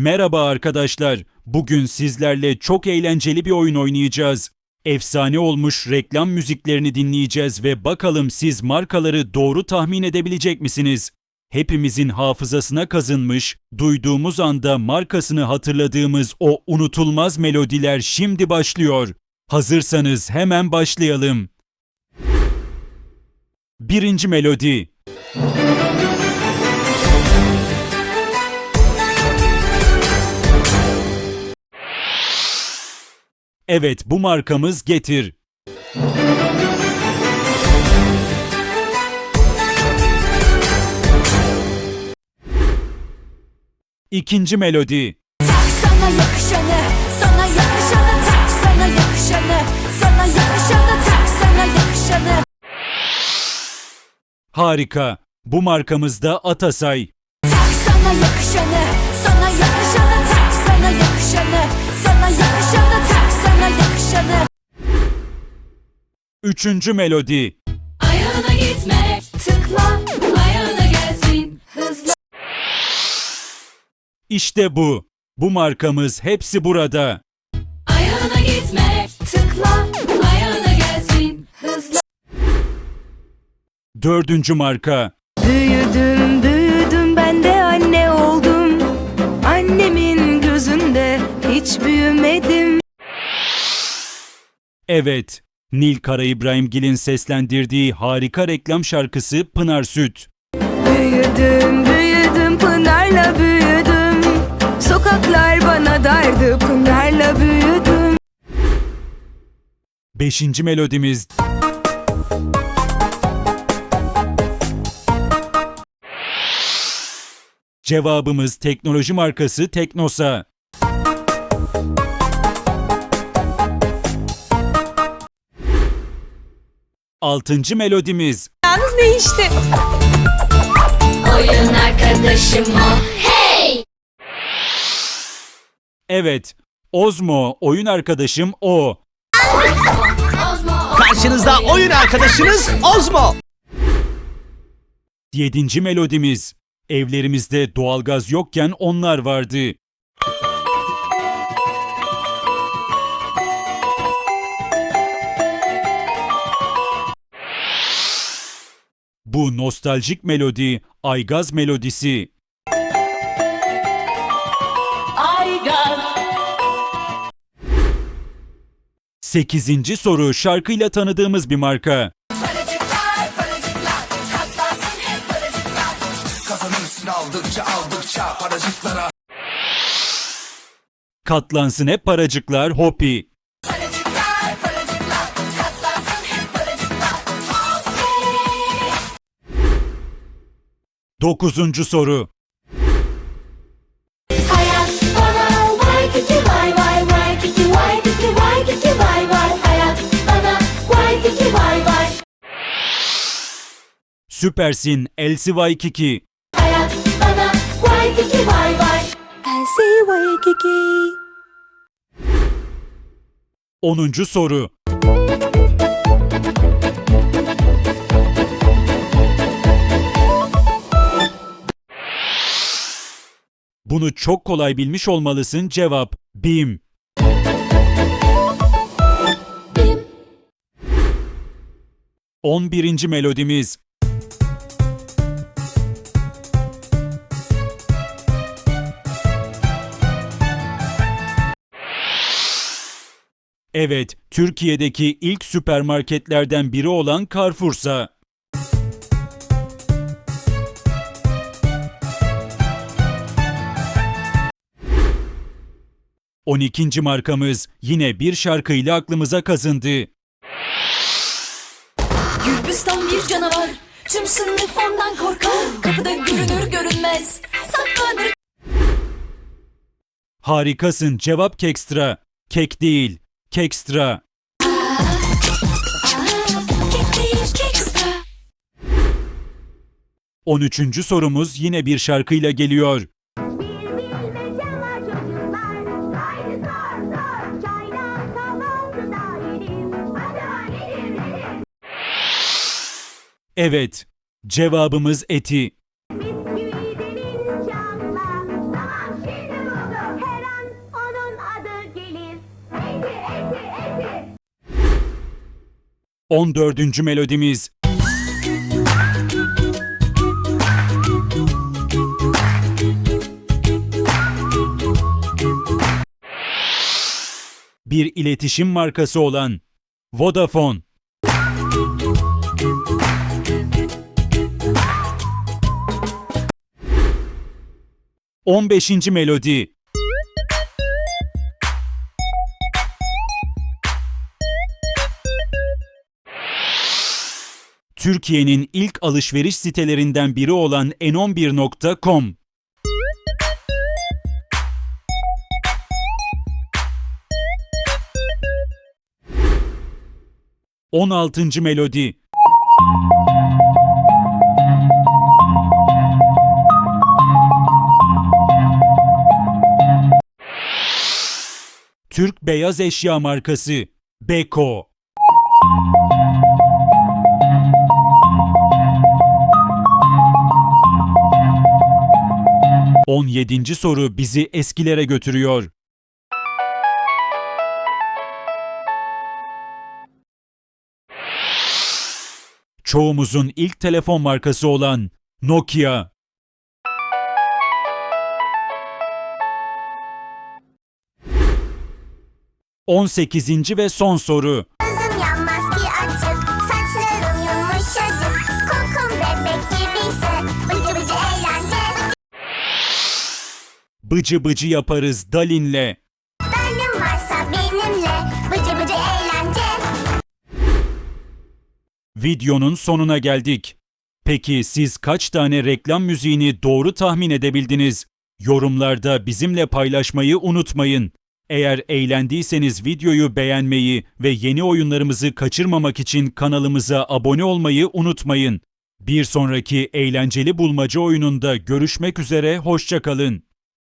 Merhaba arkadaşlar. Bugün sizlerle çok eğlenceli bir oyun oynayacağız. Efsane olmuş reklam müziklerini dinleyeceğiz ve bakalım siz markaları doğru tahmin edebilecek misiniz? Hepimizin hafızasına kazınmış, duyduğumuz anda markasını hatırladığımız o unutulmaz melodiler şimdi başlıyor. Hazırsanız hemen başlayalım. Birinci melodi. Evet bu markamız Getir. İkinci melodi. Tak sana yakışanı, sana yakışanı tak sana yakışanı, sana yakışanı tak sana yakışanı. Harika. Bu markamızda Atasay. Tak sana yakışanı, yakışanı. Üçüncü melodi. Ayağına gitme, tıkla, ayağına gelsin, hızlı. İşte bu. Bu markamız hepsi burada. Ayağına gitme, tıkla, ayağına gelsin, hızlı. Dördüncü marka. Büyüdüm büyüdüm ben de anne oldum Annemin gözünde hiç büyümedim Evet. Nil Kara İbrahimgil'in seslendirdiği harika reklam şarkısı Pınar Süt. Büyüdüm büyüdüm Pınar'la büyüdüm Sokaklar bana dardı Pınar'la büyüdüm Beşinci melodimiz. Cevabımız teknoloji markası Teknosa. Altıncı melodimiz. Yalnız değişti Oyun arkadaşım o. Evet, Ozmo oyun arkadaşım o. Karşınızda oyun arkadaşınız Ozmo. Yedinci melodimiz. Evlerimizde doğalgaz yokken onlar vardı. Bu nostaljik melodi Aygaz melodisi. Sekizinci soru şarkıyla tanıdığımız bir marka. Kazanırsın aldıkça aldıkça paracıklara Katlansın hep paracıklar Hopi. Dokuzuncu soru. Hayat bana vay kiki vay vay vay kiki vay kiki vay kiki vay vay Hayat bana vay kiki vay vay Süpersin Elsi Waikiki. Hayat bana vay kiki vay vay Elsie Waikiki Onuncu soru. Bunu çok kolay bilmiş olmalısın cevap BİM. Bim 11. melodimiz. Evet, Türkiye'deki ilk süpermarketlerden biri olan Carrefour'sa. On ikinci markamız yine bir şarkıyla aklımıza kazındı. Gürbüstan bir canavar Tüm sınıf ondan korkar Kapıda görünür görünmez Saklanır Harikasın cevap kekstra. Kek değil, kekstra. Kek değil kekstra 13. sorumuz yine bir şarkıyla geliyor. Evet. Cevabımız eti. On dördüncü melodimiz. Bir iletişim markası olan Vodafone On beşinci melodi. Türkiye'nin ilk alışveriş sitelerinden biri olan n11.com. On altıncı melodi. Türk beyaz eşya markası Beko. 17. soru bizi eskilere götürüyor. Çoğumuzun ilk telefon markası olan Nokia. On sekizinci ve son soru. Gözüm yanmaz ki açık, saçlarım yumuşacık, kokum bebek gibiyse, bıcı bıcı eğlence. Bıcı bıcı yaparız Dalin'le. Benim varsa benimle, bıcı bıcı eğlence. Videonun sonuna geldik. Peki siz kaç tane reklam müziğini doğru tahmin edebildiniz? Yorumlarda bizimle paylaşmayı unutmayın. Eğer eğlendiyseniz videoyu beğenmeyi ve yeni oyunlarımızı kaçırmamak için kanalımıza abone olmayı unutmayın. Bir sonraki eğlenceli bulmaca oyununda görüşmek üzere, hoşçakalın.